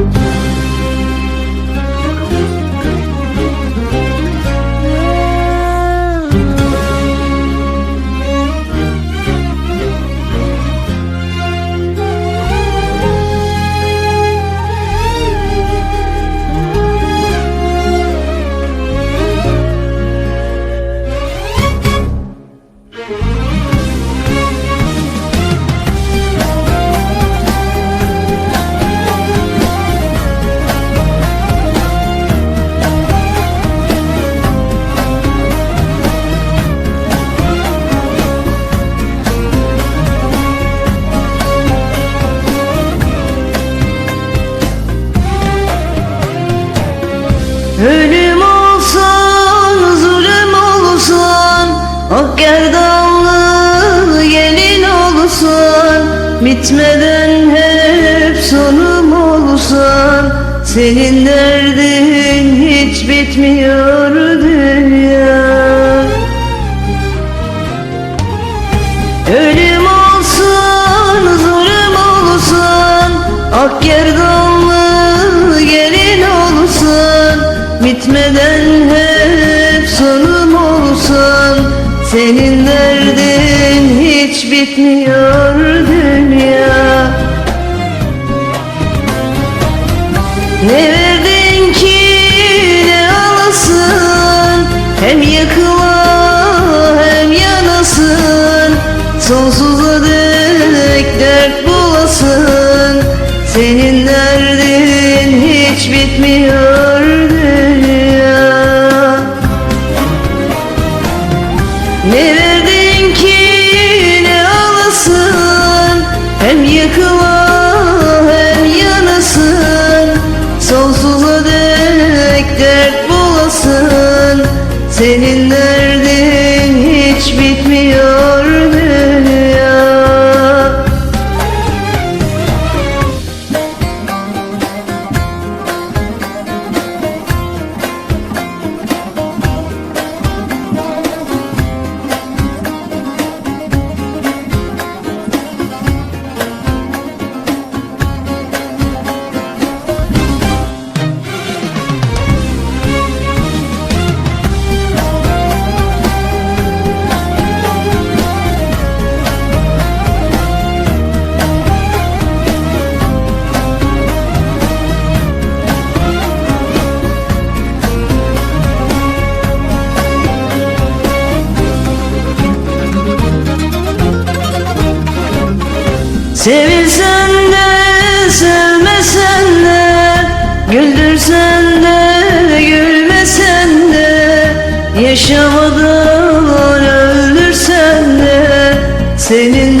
you. Ölüm olsun, zulüm olsun Ak gerdanlı gelin olsun. Bitmeden hep sonum olsun. Senin derdin hiç bitmiyor dünya. Ölüm olsun, zulüm olsun Ak gerdanlı Bitmeden hep sonum olsun. Senin derdin hiç bitmiyor dünya. Ne verdin ki ne alasın? Hem yakıla hem yanasın. Sonsuza dek dert bulasın. Senin derdin hiç bitmiyor Senin Sevilsen de sevmesen de Güldürsen de gülmesen de Yaşamadan öldürsen de Senin